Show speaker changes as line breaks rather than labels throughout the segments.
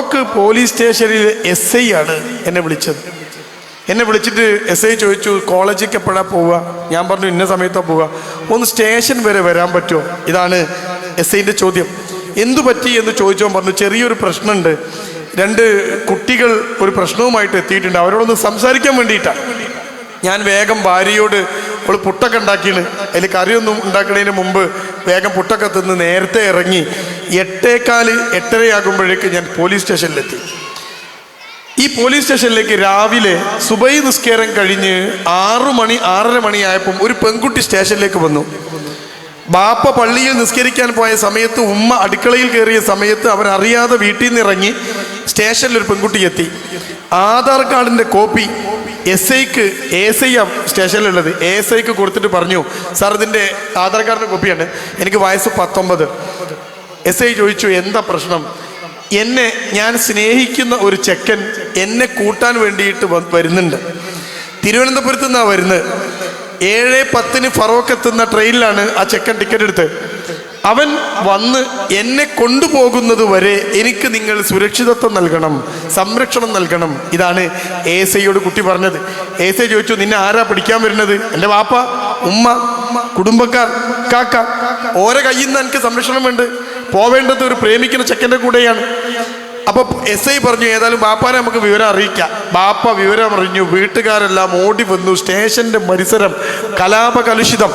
Feroke police സ്റ്റേഷനിൽ S I ആണ് എന്നെ വിളിച്ചത്. എന്നെ വിളിച്ചിട്ട് എസ് ഐ ചോദിച്ചു കോളേജിലേക്ക് എപ്പോഴാണ് പോവുക? ഞാൻ പറഞ്ഞു ഇന്ന സമയത്താണ് പോവുക. ഒന്ന് സ്റ്റേഷൻ വരെ വരാൻ പറ്റുമോ? ഇതാണ് എസ് ഐന്റെ ചോദ്യം. എന്തു പറ്റി? എന്ന് ചോദിച്ചോ പറഞ്ഞു ചെറിയൊരു പ്രശ്നമുണ്ട്. രണ്ട് കുട്ടികൾ ഒരു പ്രശ്നവുമായിട്ട് എത്തിയിട്ടുണ്ട്. അവരോടൊന്ന് സംസാരിക്കാൻ വേണ്ടിയിട്ടാണ് ഞാൻ വേഗം ഭാര്യയോട് അവൾ പുട്ടൊക്കെ ഉണ്ടാക്കിയാണ്. അതിൽ കറിയൊന്നും ഉണ്ടാക്കുന്നതിന് മുമ്പ് വേഗം പുട്ടൊക്കെ തിന്ന് നേരത്തെ ഇറങ്ങി എട്ടേക്കാൽ എട്ടരയാകുമ്പോഴേക്ക് ഞാൻ പോലീസ് സ്റ്റേഷനിലെത്തി. ഈ പോലീസ് സ്റ്റേഷനിലേക്ക് രാവിലെ സുബൈ നിസ്കാരം കഴിഞ്ഞ് ആറു മണി ആറര മണിയായപ്പം ഒരു പെൺകുട്ടി സ്റ്റേഷനിലേക്ക് വന്നു. ബാപ്പ പള്ളിയിൽ നിസ്കരിക്കാൻ പോയ സമയത്ത് ഉമ്മ അടുക്കളയിൽ കയറിയ സമയത്ത് അവരറിയാതെ വീട്ടിൽ നിന്ന് ഇറങ്ങി സ്റ്റേഷനിൽ ഒരു പെൺകുട്ടി എത്തി. ആധാർ കാർഡിന്റെ കോപ്പി എസ് ഐക്ക് എ എസ് ഐ സ്റ്റേഷനിലുള്ളത്. എ എസ് ഐക്ക് കൊടുത്തിട്ട് പറഞ്ഞു സാർ ഇതിന്റെ ആധാർ കാർഡിന്റെ കോപ്പിയാണ് എനിക്ക് വയസ്സ് പത്തൊമ്പത്. എസ് ഐ ചോദിച്ചു എന്താ പ്രശ്നം? എന്നെ ഞാൻ സ്നേഹിക്കുന്ന ഒരു ചെക്കൻ എന്നെ കൂട്ടാൻ വേണ്ടിയിട്ട് വരുന്നുണ്ട്. തിരുവനന്തപുരത്ത് നിന്നാണ് വരുന്നത്. ഏഴ് പത്തിന് ഫറോക്ക് എത്തുന്ന ട്രെയിനിലാണ് ആ ചെക്കൻ ടിക്കറ്റ് എടുത്ത് അവൻ വന്ന് എന്നെ കൊണ്ടുപോകുന്നത് വരെ എനിക്ക് നിങ്ങൾ സുരക്ഷിതത്വം നൽകണം സംരക്ഷണം നൽകണം. ഇതാണ് ഏസയോട് കുട്ടി പറഞ്ഞത്. ഏസ ചോദിച്ചു നിന്നെ ആരാ പിടിക്കാൻ വരുന്നത്? എന്റെ വാപ്പ ഉമ്മ കുടുംബക്കാർ കാക്ക. ഓരോ കയ്യിൽ നിന്ന് എനിക്ക് സംരക്ഷണം വേണ്ട? പോവേണ്ടത് ഒരു പ്രേമിക്കുന്ന ചെക്കന്റെ കൂടെയാണ്. അപ്പൊ എസ് ഐ പറഞ്ഞു ഏതായാലും ബാപ്പാനെ നമുക്ക് വിവരം അറിയിക്കാം. ബാപ്പ വിവരം അറിഞ്ഞു വീട്ടുകാരെല്ലാം ഓടി വന്നു സ്റ്റേഷന്റെ പരിസരം കലാപകലുഷിതം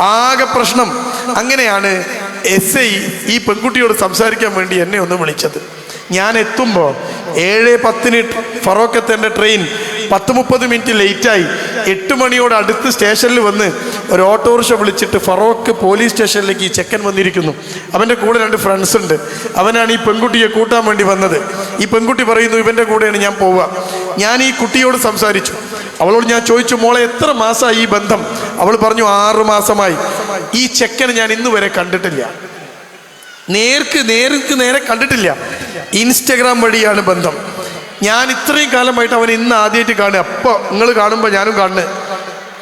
ആകെ പ്രശ്നം. അങ്ങനെയാണ് എസ് ഐ ഈ പെൺകുട്ടിയോട് സംസാരിക്കാൻ വേണ്ടി എന്നെ ഒന്ന് വിളിച്ചത്. ഞാൻ എത്തുമ്പോൾ ഏഴ് പത്തിന് ഫറോക്ക് എത്തേണ്ട ട്രെയിൻ പത്ത് മുപ്പത് മിനിറ്റ് ലേറ്റായി. എട്ട് മണിയോട് അടുത്ത് സ്റ്റേഷനിൽ വന്ന് ഒരു ഓട്ടോറിക്ഷ വിളിച്ചിട്ട് ഫറോക്ക് പോലീസ് സ്റ്റേഷനിലേക്ക് ഈ ചെക്കൻ വന്നിരിക്കുന്നു. അവന്റെ കൂടെ രണ്ട് ഫ്രണ്ട്സ് ഉണ്ട്. അവനാണ് ഈ പെൺകുട്ടിയെ കൂട്ടാൻ വേണ്ടി വന്നത്. ഈ പെൺകുട്ടി പറയുന്നു ഇവന്റെ കൂടെയാണ് ഞാൻ പോവുക. ഞാൻ ഈ കുട്ടിയോട് സംസാരിച്ചു. അവളോട് ഞാൻ ചോദിച്ചു മോളെ എത്ര മാസമായി ഈ ബന്ധം? അവൾ പറഞ്ഞു ആറ് മാസമായി. ഈ ചെക്കനെ ഞാൻ ഇന്ന് വരെ കണ്ടിട്ടില്ല. നേർക്ക് നേർക്ക് നേരെ കണ്ടിട്ടില്ല. ഇൻസ്റ്റഗ്രാം വഴിയാണ് ബന്ധം. ഞാൻ ഇത്രയും കാലമായിട്ട് അവൻ ഇന്ന് ആദ്യമായിട്ട് കാണുക. അപ്പോൾ നിങ്ങൾ കാണുമ്പോൾ ഞാനും കാണുന്നത്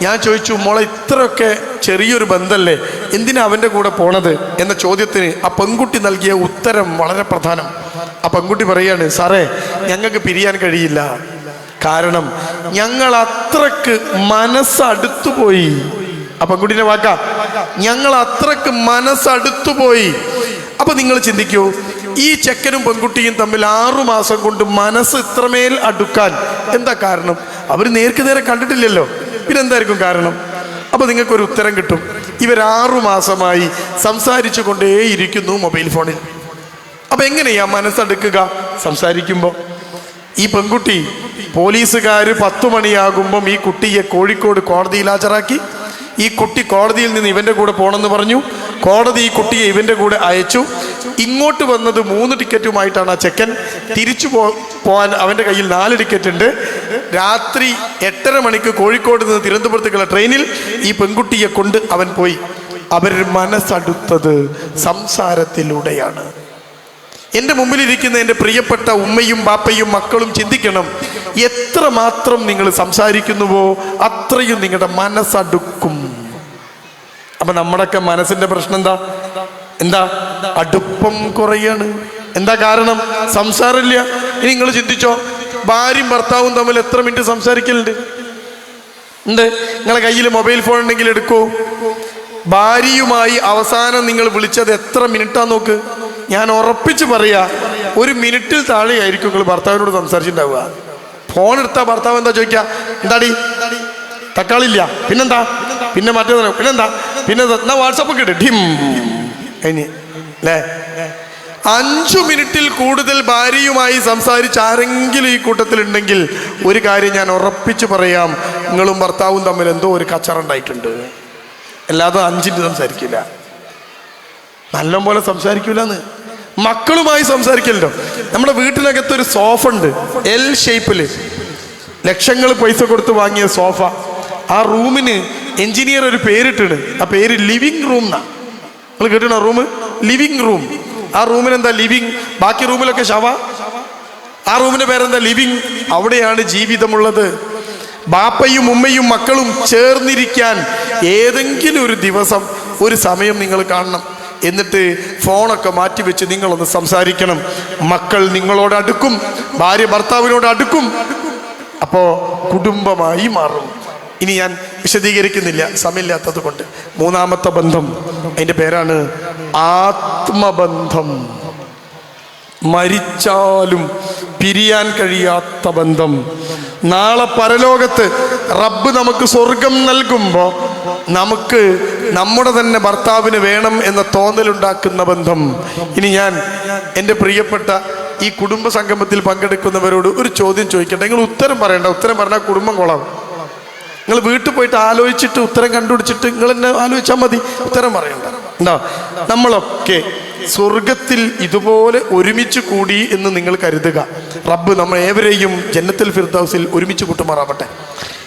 ഞാൻ ചോദിച്ചു മോളെ ഇത്രയൊക്കെ ചെറിയൊരു ബന്ധമല്ലേ എന്തിനാ അവന്റെ കൂടെ പോണത്? എന്ന ചോദ്യത്തിന് ആ പെൺകുട്ടി നൽകിയ ഉത്തരം വളരെ പ്രധാനം. ആ പെൺകുട്ടി പറയാണ് സാറേ ഞങ്ങൾക്ക് പിരിയാൻ കഴിയില്ല. കാരണം ഞങ്ങൾ അത്രയ്ക്ക് മനസ്സടുത്തു പോയി ആ പെൺകുട്ടിന്റെ വാക്ക ഞങ്ങൾ അത്രയ്ക്ക് മനസ്സടുത്തു പോയി. അപ്പൊ നിങ്ങൾ ചിന്തിക്കൂ ഈ ചെക്കനും പെൺകുട്ടിയും തമ്മിൽ ആറു മാസം കൊണ്ട് മനസ്സ് ഇത്രമേൽ അടുക്കാൻ എന്താ കാരണം? അവർ നേർക്ക് നേരെ കണ്ടിട്ടില്ലല്ലോ. പിന്നെന്തായിരിക്കും കാരണം? അപ്പൊ നിങ്ങൾക്കൊരു ഉത്തരം കിട്ടും. ഇവർ ആറു മാസമായി സംസാരിച്ചു കൊണ്ടേയിരിക്കുന്നു മൊബൈൽ ഫോണിൽ. അപ്പൊ എങ്ങനെയാ മനസ്സടുക്കുക? സംസാരിക്കുമ്പോൾ ഈ പെൺകുട്ടി പോലീസുകാർ പത്തു മണിയാകുമ്പം ഈ കുട്ടിയെ കോഴിക്കോട് കോടതിയിൽ ഹാജരാക്കി. ഈ കുട്ടി കോടതിയിൽ നിന്ന് ഇവന്റെ കൂടെ പോകണമെന്ന് പറഞ്ഞു. കോടതി ഈ കുട്ടിയെ ഇവന്റെ കൂടെ അയച്ചു. ഇങ്ങോട്ട് വന്നത് മൂന്ന് ടിക്കറ്റുമായിട്ടാണ് ആ ചെക്കൻ. തിരിച്ചു പോകാൻ അവന്റെ കയ്യിൽ നാല് ടിക്കറ്റ് ഉണ്ട് രാത്രി എട്ടര മണിക്ക് കോഴിക്കോട് നിന്ന് തിരുവനന്തപുരത്തേക്കുള്ള ട്രെയിനിൽ ഈ പെൺകുട്ടിയെ കൊണ്ട് അവൻ പോയി. അവർ മനസ്സടുത്തത് സംസാരത്തിലൂടെയാണ്. എന്റെ മുമ്പിലിരിക്കുന്ന എന്റെ പ്രിയപ്പെട്ട ഉമ്മയും ബാപ്പയും മക്കളും ചിന്തിക്കണം. എത്ര മാത്രം നിങ്ങൾ സംസാരിക്കുന്നുവോ അത്രയും നിങ്ങളുടെ മനസ്സടുക്കും. അപ്പൊ നമ്മുടെയൊക്കെ മനസ്സിന്റെ പ്രശ്നം എന്താ? എന്താ? അടുപ്പം കുറയാണ്. എന്താ കാരണം? സംസാരമില്ല. ഇനി നിങ്ങൾ ചിന്തിച്ചോ? ഭാര്യയും ഭർത്താവും തമ്മിൽ എത്ര മിനിറ്റ് സംസാരിക്കലുണ്ട്? ഉണ്ട് നിങ്ങളെ കയ്യിൽ മൊബൈൽ ഫോൺ ഉണ്ടെങ്കിൽ എടുക്കൂ. ഭാര്യയുമായി അവസാനം നിങ്ങൾ വിളിച്ചത് എത്ര മിനിറ്റാ നോക്ക്? ഞാൻ ഉറപ്പിച്ച് പറയാ ഒരു മിനിറ്റിൽ താഴെയായിരിക്കും നിങ്ങൾ ഭർത്താവിനോട് സംസാരിച്ചിട്ടുണ്ടാവുക. ഫോൺ എടുത്ത ഭർത്താവ് എന്താ ചോദിക്കുക എന്താടി? തക്കാളി ഇല്ല പിന്നെന്താ? പിന്നെ മറ്റേ പിന്നെന്താ? പിന്നെ എന്നാ വാട്സപ്പ് കിട്ടും ഡിം. കഴിഞ്ഞ് അല്ലേ അഞ്ചു മിനിറ്റിൽ കൂടുതൽ ഭാര്യയുമായി സംസാരിച്ച് ആരെങ്കിലും ഈ കൂട്ടത്തിലുണ്ടെങ്കിൽ ഒരു കാര്യം ഞാൻ ഉറപ്പിച്ച് പറയാം. നിങ്ങളും ഭർത്താവും തമ്മിൽ എന്തോ ഒരു കച്ചറുണ്ടായിട്ടുണ്ട് അല്ലാതെ അഞ്ചിന്റെ സംസാരിക്കില്ല. നല്ലപോലെ സംസാരിക്കൂലെന്ന്. മക്കളുമായി സംസാരിക്കലുണ്ടോ നമ്മുടെ വീട്ടിനകത്ത് ഒരു സോഫ ഉണ്ട്. എൽ ഷേപ്പിൽ ലക്ഷങ്ങൾ പൈസ കൊടുത്ത് വാങ്ങിയ സോഫ. ആ റൂമിന് എഞ്ചിനീയർ ഒരു പേരിട്ടിട്. ആ പേര് ലിവിങ് റൂം എന്നാ നിങ്ങൾ കേട്ടോ റൂം ലിവിങ് റൂം. ആ റൂമിന് എന്താ ലിവിങ് ബാക്കി റൂമിലൊക്കെ ശവ? ആ റൂമിന്റെ പേരെന്താ ലിവിങ് അവിടെയാണ് ജീവിതമുള്ളത്. ബാപ്പയും ഉമ്മയും മക്കളും ചേർന്നിരിക്കാൻ ഏതെങ്കിലും ഒരു ദിവസം ഒരു സമയം നിങ്ങൾ കാണണം. എന്നിട്ട് ഫോണൊക്കെ മാറ്റിവെച്ച് നിങ്ങളൊന്ന് സംസാരിക്കണം. മക്കൾ നിങ്ങളോട് അടുക്കും ഭാര്യ ഭർത്താവിനോട് അടുക്കും അപ്പോ കുടുംബമായി മാറും. ഇനി ഞാൻ വിശദീകരിക്കുന്നില്ല സമയമില്ലാത്തത് കൊണ്ട്. മൂന്നാമത്തെ ബന്ധം അതിന്റെ പേരാണ് ആത്മബന്ധം. മരിച്ചാലും പിരിയാൻ കഴിയാത്ത ബന്ധം. നാളെ പരലോകത്ത് റബ്ബ് നമുക്ക് സ്വർഗം നൽകുമ്പോൾ നമുക്ക് നമ്മുടെ തന്നെ ഭർത്താവിന് വേണം എന്ന തോന്നലുണ്ടാക്കുന്ന ബന്ധം. ഇനി ഞാൻ എന്റെ പ്രിയപ്പെട്ട ഈ കുടുംബ സംഗമത്തിൽ പങ്കെടുക്കുന്നവരോട് ഒരു ചോദ്യം ചോദിക്കട്ടെ. നിങ്ങൾ ഉത്തരം പറയണ്ട. ഉത്തരം പറഞ്ഞാൽ കുടുംബം കൊള്ളാം. നിങ്ങൾ വീട്ടിൽ പോയിട്ട് ആലോചിച്ചിട്ട് ഉത്തരം കണ്ടുപിടിച്ചിട്ട് നിങ്ങൾ എന്നെ ആലോചിച്ചാൽ മതി. ഉത്തരം പറയണ്ട. എന്താ നമ്മളൊക്കെ സ്വർഗത്തിൽ ഇതുപോലെ ഒരുമിച്ച് കൂടി എന്ന് നിങ്ങൾ കരുതുക. റബ്ബ് നമ്മൾ ഏവരെയും ജന്നത്തിൽ ഫിർദൗസിൽ ഒരുമിച്ച് കൂട്ടുമാറാവട്ടെ.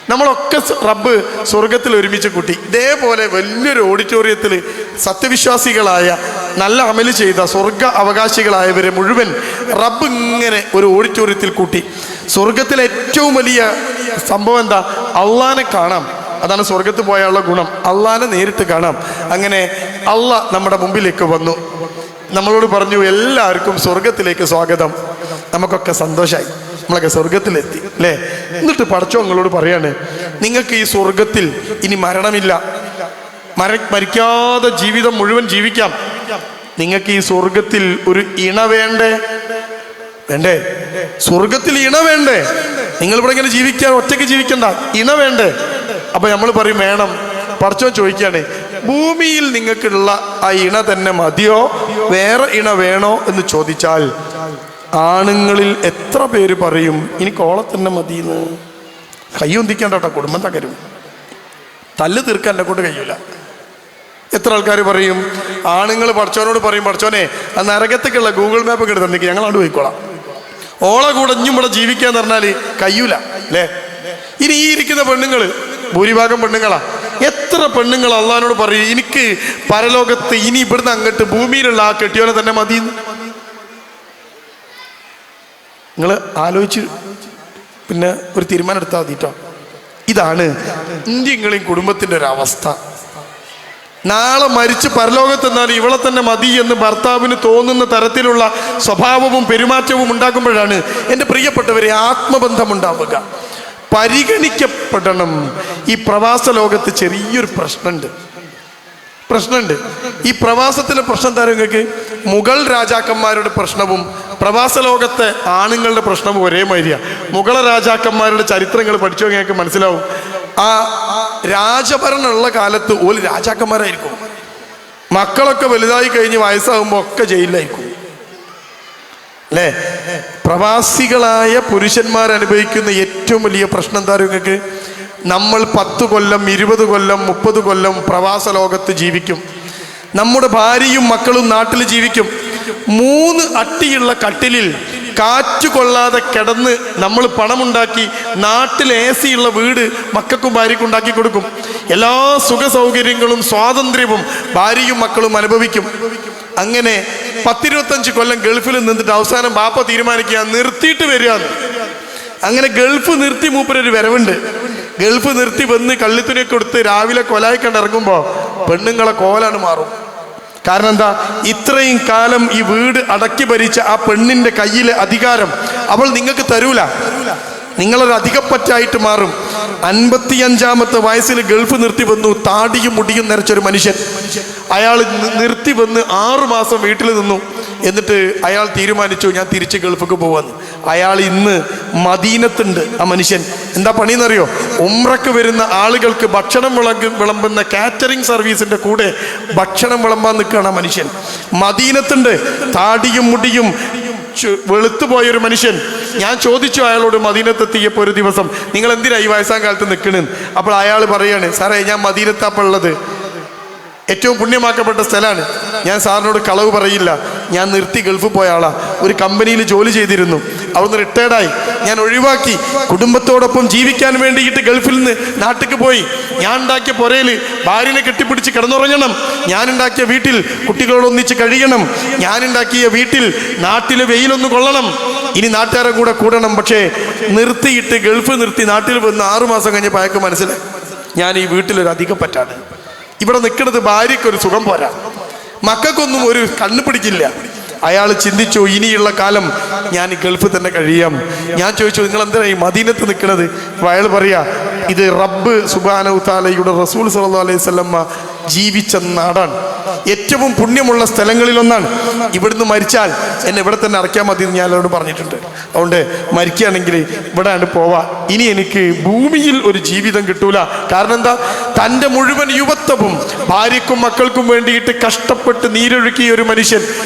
നമ്മളൊക്കെ റബ്ബ് സ്വർഗത്തിൽ ഒരുമിച്ച് കൂട്ടി. ഇതേപോലെ വലിയൊരു ഓഡിറ്റോറിയത്തിൽ സത്യവിശ്വാസികളായ നല്ല അമൽ ചെയ്ത സ്വർഗ അവകാശികളായവരെ മുഴുവൻ റബ്ബ് ഇങ്ങനെ ഒരു ഓഡിറ്റോറിയത്തിൽ കൂട്ടി. സ്വർഗത്തിലെ ഏറ്റവും വലിയ സംഭവം എന്താ? അള്ളാനെ കാണാം. അതാണ് സ്വർഗത്ത് പോയാലുള്ള ഗുണം. അള്ളാനെ നേരിട്ട് കാണാം. അങ്ങനെ അള്ള നമ്മുടെ മുമ്പിലേക്ക് വന്നു. നമ്മളോട് പറഞ്ഞു എല്ലാവർക്കും സ്വർഗത്തിലേക്ക് സ്വാഗതം. നമുക്കൊക്കെ സന്തോഷമായി നമ്മളൊക്കെ സ്വർഗത്തിലെത്തി അല്ലേ? എന്നിട്ട് പഠിച്ചോ നിങ്ങളോട് പറയാണ് നിങ്ങൾക്ക് ഈ സ്വർഗത്തിൽ ഇനി മരണമില്ല. മര മരിക്കാതെ ജീവിതം മുഴുവൻ ജീവിക്കാം. നിങ്ങൾക്ക് ഈ സ്വർഗത്തിൽ ഒരു ഇണ വേണ്ടേ? വേണ്ടേ? സ്വർഗത്തിൽ ഇണ വേണ്ടേ? നിങ്ങൾ ഇവിടെ ഇങ്ങനെ ജീവിക്കാൻ ഒറ്റയ്ക്ക് ജീവിക്കണ്ട. ഇണ വേണ്ടേ? അപ്പൊ നമ്മൾ പറയും വേണം. പഠിച്ചോ ചോദിക്കാണ് ഭൂമിയിൽ നിങ്ങൾക്കുള്ള ആ ഇണ തന്നെ മതിയോ? വേറെ ഇണ വേണോ എന്ന് ചോദിച്ചാൽ ആണുങ്ങളിൽ എത്ര പേര് പറയും എനിക്ക് ഓളെ തന്നെ മതിയെന്ന്. കയ്യൊന്തിക്കണ്ട കേട്ടോ കുടുംബം തകരും. തല്ല് തീർക്കാൻ എന്നെ കൊണ്ട് കഴിയൂല. എത്ര ആൾക്കാർ പറയും ആണുങ്ങൾ പഠിച്ചവനോട് പറയും പഠിച്ചോനെ ആ നരകത്തേക്കുള്ള ഗൂഗിൾ മാപ്പ് എടുത്ത് തന്നിക്ക് ഞങ്ങൾ പോയിക്കോളാം. ഓളെ കൂടെ ഇവിടെ ജീവിക്കാന്ന് പറഞ്ഞാൽ കഴിയൂല അല്ലേ? ഇനി ഈ ഇരിക്കുന്ന പെണ്ണുങ്ങൾ ഭൂരിഭാഗം പെണ്ണുങ്ങളാ എത്ര പെണ്ണുങ്ങൾ അള്ളഹാനോട് പറയും എനിക്ക് പരലോകത്ത് ഇനി ഇവിടുന്ന് അങ്ങോട്ട് ഭൂമിയിലുള്ള ആ കെട്ടിയോനെ തന്നെ മതി നിങ്ങൾ ആലോചിച്ച് പിന്നെ ഒരു തീരുമാനം എടുത്താൽ മതി കേട്ടോ ഇതാണ് ഇന്ത്യങ്ങളെയും കുടുംബത്തിന്റെ ഒരു അവസ്ഥ. നാളെ മരിച്ച് പരലോകത്തെന്നാൽ ഇവളെ തന്നെ മതി എന്ന് ഭർത്താവിന് തോന്നുന്ന തരത്തിലുള്ള സ്വഭാവവും പെരുമാറ്റവും ഉണ്ടാക്കുമ്പോഴാണ് എന്റെ പ്രിയപ്പെട്ടവരെ ആത്മബന്ധം ഉണ്ടാവുക. പരിഗണിക്കപ്പെടണം ഈ പ്രവാസ ലോകത്ത് ചെറിയൊരു പ്രശ്നമുണ്ട്. പ്രശ്നമുണ്ട്. ഈ പ്രവാസത്തിലെ പ്രശ്നം എന്താ നിങ്ങൾക്ക്? മുഗൾ രാജാക്കന്മാരുടെ പ്രശ്നവും പ്രവാസ ലോകത്തെ ആണുങ്ങളുടെ പ്രശ്നവും ഒരേ മാതിരിയാണ് മുഗള രാജാക്കന്മാരുടെ ചരിത്രങ്ങൾ പഠിച്ചു നിങ്ങൾക്ക് മനസ്സിലാവും. ആ രാജഭരണമുള്ള കാലത്ത് ഒരു രാജാക്കന്മാരായിരിക്കും. മക്കളൊക്കെ വലുതായി കഴിഞ്ഞ് വയസ്സാകുമ്പോൾ ഒക്കെ ജയിലിലായിരിക്കും. അല്ലേ? പ്രവാസികളായ പുരുഷന്മാർ അനുഭവിക്കുന്ന ഏറ്റവും വലിയ പ്രശ്നം എന്താ നിങ്ങൾക്ക്? നമ്മൾ പത്ത് കൊല്ലം ഇരുപത് കൊല്ലം മുപ്പത് കൊല്ലം പ്രവാസ ലോകത്ത് ജീവിക്കും. നമ്മുടെ ഭാര്യയും മക്കളും നാട്ടിൽ ജീവിക്കും. മൂന്ന് അട്ടിയുള്ള കട്ടിലിൽ കാറ്റ് കൊള്ളാതെ കിടന്ന് നമ്മൾ പണമുണ്ടാക്കി നാട്ടിൽ എ സി ഉള്ള വീട് മക്കൾക്കും ഭാര്യയ്ക്കും ഉണ്ടാക്കി കൊടുക്കും. എല്ലാ സുഖ സൗകര്യങ്ങളും സ്വാതന്ത്ര്യവും ഭാര്യയും മക്കളും അനുഭവിക്കും. അങ്ങനെ പത്തിരുപത്തഞ്ച് കൊല്ലം ഗൾഫിൽ നിന്നിട്ട് അവസാനം ബാപ്പ തീരുമാനിക്കുക നിർത്തിയിട്ട് വരികയാണ്. അങ്ങനെ ഗൾഫ് നിർത്തി മൂപ്പരൊരു വരവുണ്ട്. ഗൾഫ് നിർത്തി വന്ന് കള്ളിത്തുണിയൊക്കെ കൊടുത്ത് രാവിലെ കൊലായി കണ്ടിറങ്ങുമ്പോൾ പെണ്ണുങ്ങളെ കോലാണ് മാറും. കാരണം എന്താ? ഇത്രയും കാലം ഈ വീട് അടക്കി ഭരിച്ച ആ പെണ്ണിന്റെ കയ്യിലെ അധികാരം അവൾ നിങ്ങൾക്ക് തരൂല. നിങ്ങളൊരു അധികപ്പറ്റായിട്ട് മാറും. അൻപത്തിയഞ്ചാമത്തെ വയസ്സിൽ ഗൾഫ് നിർത്തി വന്നു താടിയും മുടിയും നിറച്ചൊരു മനുഷ്യൻ. അയാൾ നിർത്തി വന്ന് ആറു മാസം വീട്ടിൽ നിന്നു. എന്നിട്ട് അയാൾ തീരുമാനിച്ചു ഞാൻ തിരിച്ച് ഗൾഫിക്ക് പോവാന്ന്. അയാൾ ഇന്ന് മദീനത്തുണ്ട് ആ മനുഷ്യൻ. എന്താ പണിയെന്നറിയോ? ഉമ്രക്ക് വരുന്ന ആളുകൾക്ക് ഭക്ഷണം വിളങ്ങും വിളമ്പുന്ന കാറ്ററിംഗ് സർവീസിന്റെ കൂടെ ഭക്ഷണം വിളമ്പാൻ നിൽക്കുകയാണ് ആ മനുഷ്യൻ. മദീനത്തുണ്ട് താടിയും മുടിയും വെളുത്തുപോയൊരു വെളുത്തു മനുഷ്യൻ. ഞാൻ ചോദിച്ചു അയാളോട് മദീനത്തെത്തിയപ്പോൾ ഒരു ദിവസം നിങ്ങൾ എന്തിനാ ഈ വയസ്സാം കാലത്ത് നിൽക്കണെന്ന്? അപ്പോൾ അയാൾ പറയാണ് സാറേ ഞാൻ മദീനത്താപ്പോൾ ഉള്ളത്. ഏറ്റവും പുണ്യമാക്കപ്പെട്ട സ്ഥലമാണ്. ഞാൻ സാറിനോട് കളവ് പറയില്ല. ഞാൻ നിർത്തി ഗൾഫ് പോയ ആളാ. ഒരു കമ്പനിയിൽ ജോലി ചെയ്തിരുന്നു. അവിടുന്ന് റിട്ടയർഡായി ഞാൻ ഒഴിവാക്കി. കുടുംബത്തോടൊപ്പം ജീവിക്കാൻ വേണ്ടിയിട്ട് ഗൾഫിൽ നിന്ന് നാട്ടിലേക്ക് പോയി. ഞാൻ ഉണ്ടാക്കിയ പുരയിൽ ഭാര്യനെ കെട്ടിപ്പിടിച്ച് കിടന്നുറങ്ങണം. ഞാൻ ഉണ്ടാക്കിയ വീട്ടിൽ കുട്ടികളോടൊന്നിച്ച് കഴിയണം. ഞാൻ ഉണ്ടാക്കിയ വീട്ടിൽ നാട്ടിൽ വെയിലൊന്ന് കൊള്ളണം. ഇനി നാട്ടുകാരെ കൂടെ കൂടണം പക്ഷേ നിർത്തിയിട്ട് ഗൾഫ് നിർത്തി നാട്ടിൽ വന്ന് ആറുമാസം കഴിഞ്ഞപ്പോൾ അയാൾക്ക് മനസ്സിലായി ഞാൻ ഈ വീട്ടിലൊരു അധികം പറ്റാണ്. ഇവിടെ നിൽക്കുന്നത് ഭാര്യയ്ക്കൊരു സുഖം പോരാ. മക്കൾക്കൊന്നും ഒരു കണ്ണു പിടിക്കില്ല അയാൾ ചിന്തിച്ചു ഇനിയുള്ള കാലം ഞാൻ ഈ ഗൾഫിൽ തന്നെ കഴിയാം. ഞാൻ ചോദിച്ചു നിങ്ങൾ എന്തിനാ ഈ മദീനത്ത് നിൽക്കുന്നത്? അയാൾ പറയാ ഇത് റബ്ബ് സുബാനു താലയുടെ റസൂൽ സല്ലാ അലൈഹി സ്വലമ്മ ജീവിച്ച നാടാണ്. ഏറ്റവും പുണ്യമുള്ള സ്ഥലങ്ങളിലൊന്നാണ്. ഇവിടുന്ന് മരിച്ചാൽ എന്നെ ഇവിടെ തന്നെ അടയ്ക്കാൻ മതി എന്ന് ഞാൻ അവരോട് പറഞ്ഞിട്ടുണ്ട്. അതുകൊണ്ട് മരിക്കുകയാണെങ്കിൽ ഇവിടെ ആണ് പോവാ. ഇനി എനിക്ക് ഭൂമിയിൽ ഒരു ജീവിതം കിട്ടൂല. കാരണം എന്താ? തന്റെ മുഴുവൻ യുവത്വവും ഭാര്യക്കും മക്കൾക്കും വേണ്ടിയിട്ട് കഷ്ടപ്പെട്ട് നീരൊഴുക്കിയ ഒരു മനുഷ്യൻ